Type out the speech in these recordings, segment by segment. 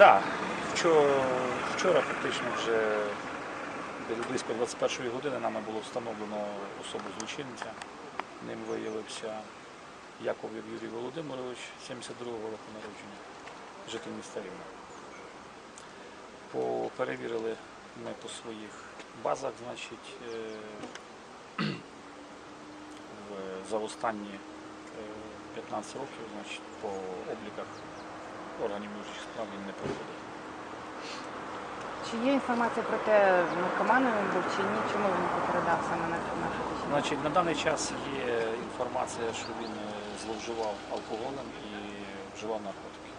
Да, вчора, вчора фактично вже близько 21 години нами було встановлено особу злочинця. Ним виявився Яковлєв Юрій Володимирович, 72-го року народження, житель міста Рівне. Перевірили ми по своїх базах, значить, е, за останні е, 15 років, значить, по обліках органів внутрішніх справ він не проходив. Чи є інформація про те, наркоманом він був чи ні? Чому він не передав саме на наркотичні? Значить, на даний час є інформація, що він е, зловживав алкоголем і вживав наркотики.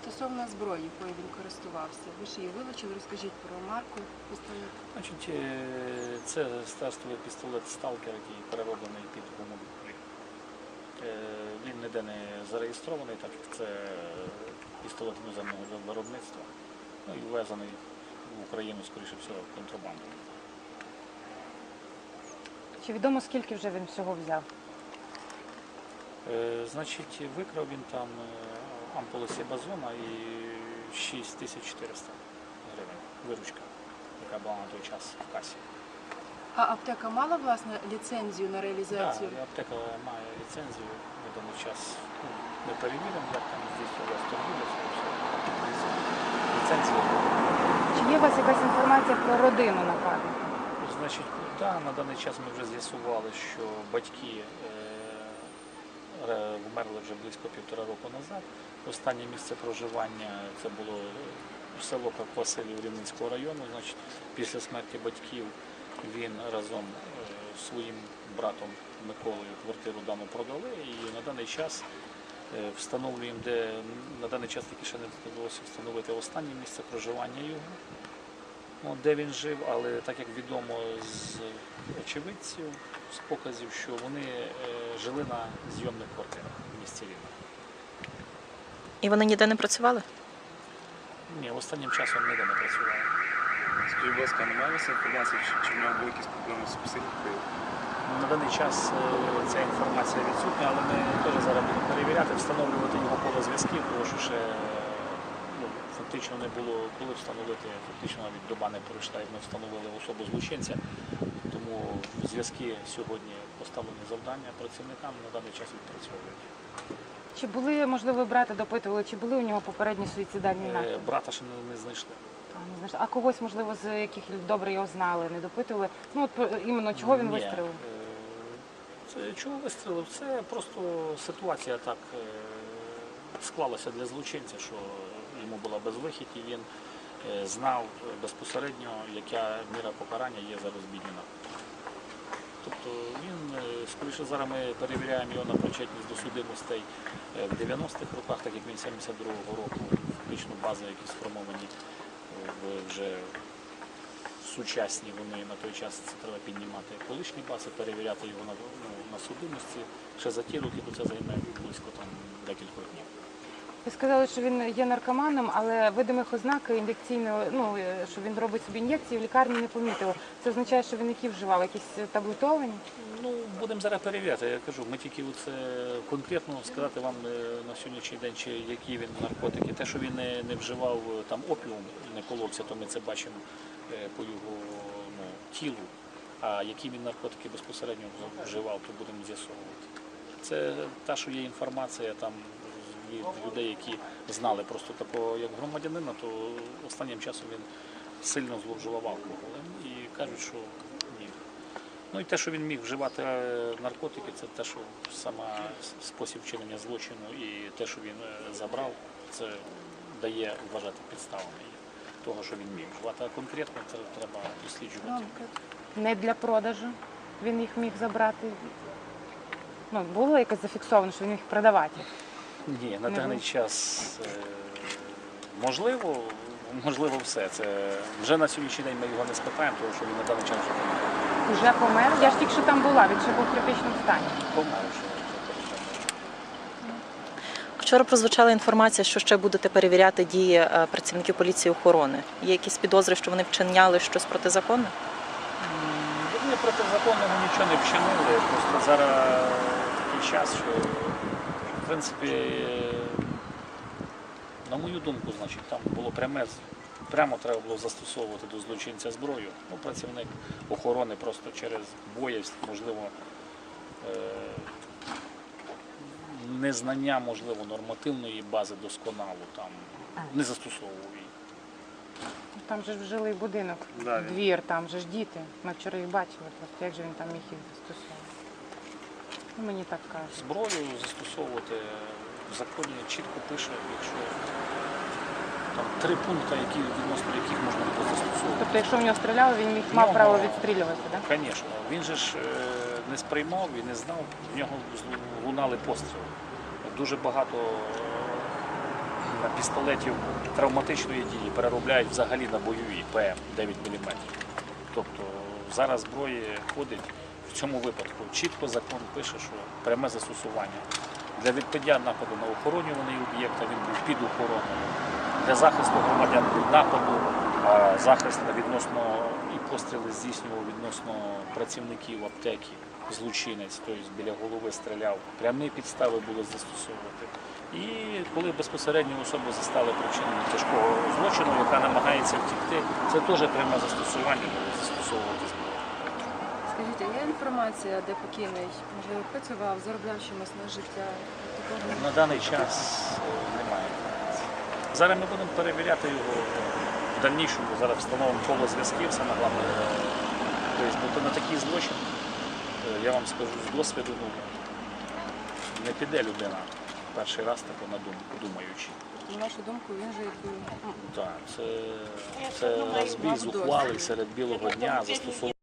Стосовно зброї, якою він користувався, ви ж її вилучили, розкажіть про марку пістолету. Значить, е, це стартовий пістолет Сталкер, який перероблений під гумовий. Е, Він ніде не зареєстрований, так як це пістолет іноземного виробництва. Ну і ввезений в Україну, скоріше всього, контрабандою. Чи відомо скільки вже він всього взяв? Е, Значить, викрав він там е, ампули Себазона і 6400 гривень виручка, яка була на той час в касі. А аптека мала власне ліцензію на Так, реалізацію? аптека має ліцензію даний час. Ну, Ми перевіримо, як там здійснювалася торгівля. Ліцензія. Чи є у вас якась інформація про родину нападника? Значить, да, на даний час ми вже з'ясували, що батьки е, вмерли вже близько півтора року назад. Останнє місце проживання це було е, село Василів Рівненського району. Значить, після смерті батьків він разом е, своїм братом Миколою квартиру дану продали і на даний час е, встановлюємо, де на даний час таки ще не вдалося встановити останнє місце проживання його. Ну, де він жив, але так як відомо з очевидців, з показів, що вони е, жили на зйомних квартирах в місті Рівне. І вони ніде не працювали? Ні, останнім часом ніде не працювали. Скажіть, будь ласка, немає інформації, чи, в нього були якісь психікою? На даний час е, ця інформація відсутня, але ми теж зараз будемо перевіряти, встановлювати його коло зв'язків, тому що ще ну, фактично не було коли встановити, фактично навіть доба не пройшла, як ми встановили особу злочинця. Тому зв'язки сьогодні поставлені завдання працівникам на даний час відпрацьовують. Чи були, можливо, брата допитували, чи були у нього попередні суїцидальні Е, напади? Брата ще не, не знайшли. А, не знаю, а когось, можливо, з яких добре його знали, не допитували? Ну, от іменно чого він Ні, вистрелив? е, Це, чого вистрілив? Це просто ситуація так е, склалася для злочинця, що йому була безвихідь і він е, знав безпосередньо, яка міра покарання є за розбіднена. Тобто він, е, скоріше зараз ми перевіряємо його на причетність до судимостей е, в 90-х роках, так як він 72-го року, фактично бази, які сформовані вже сучасні, вони на той час це треба піднімати колишні баси, перевіряти його на, ну, на судимості. Ще за ті роки, бо це займе близько там декількох днів. Ви сказали, що він є наркоманом, але видимих ознак ін'єкційного, ну е, що він робить собі ін'єкції, в лікарні не помітили. Це означає, що він які вживав? Якісь таблетовані? Ну, будемо зараз перевіряти. Я кажу, ми тільки оце конкретно сказати вам е, на сьогоднішній день, чи які він наркотики. Те, що він не, не вживав е, там опіум, не коловся, то ми це бачимо по його ну, тілу. А які він наркотики безпосередньо вживав, то будемо з'ясовувати. Це та, що є інформація там від людей, які знали просто такого як громадянина, то останнім часом він сильно зловживав алкоголем і кажуть, що ні. Ну і те, що він міг вживати е, наркотики, це те, що сама спосіб вчинення злочину і те, що він е, забрав, це дає вважати підставами того, що він міг вживати. А конкретно це треба досліджувати. Не для продажу. Він їх міг забрати. Ну, було якось зафіксовано, що він міг продавати. Ні, на даний час е, можливо, можливо, все. Це вже на сьогоднішній день ми його не спитаємо, тому що він на даний час вже помер. Уже помер. Я ж тільки що там була, він ще був в критичному стані. Помер вже. вже. Вчора прозвучала інформація, що ще будете перевіряти дії е, працівників поліції охорони. Є якісь підозри, що вони вчиняли щось протизаконне? Вони протизаконного нічого не вчинили. Просто зараз такий час, що принципі На мою думку, значить, там було пряме, прямо треба було застосовувати до злочинця зброю. Ну, працівник охорони просто через боязь, можливо, е, незнання, можливо, нормативної бази досконало там не застосовував її. Там же ж жилий будинок, Да, він- двір, там же ж діти. Ми вчора їх бачили, просто як же він там міг їх застосовувати. Ну, мені так кажуть. Зброю застосовувати в законі чітко пише, якщо там три пункти, які відносно яких можна було застосовувати. Тобто, якщо в нього стріляли, він міг мав право відстрілюватися, так? Звісно, він же ж е, не сприймав і не знав, в нього лунали постріли. Дуже багато е, пістолетів травматичної дії переробляють взагалі на бойові ПМ 9 мм. Тобто зараз зброї ходить в цьому випадку. Чітко закон пише, що пряме застосування. Для відбиття нападу на охоронюваний об'єкт, він був під охороною. Для захисту громадян від нападу, захист відносно і постріли здійснював відносно працівників аптеки, злочинець, тобто біля голови стріляв. Прямі підстави були застосовувати. І коли безпосередньо особу застали причиною тяжкого злочину, яка намагається втікти, це теж пряме застосування було застосовувати зброю. Скажіть, а є інформація, де покійний можливо працював, заробляв чимось на життя? Такого На даний час е, немає інформації. Зараз ми будемо перевіряти його в дальнішому. Зараз встановимо коло зв'язків, саме головне. Тобто, бо то на такий злочин, е, я вам скажу з досвіду, ну, не піде людина перший раз тако на думку, думаючи. на вашу думку, він же якби ну, Так, це, це збій зухвалий серед білого дня застосовувати.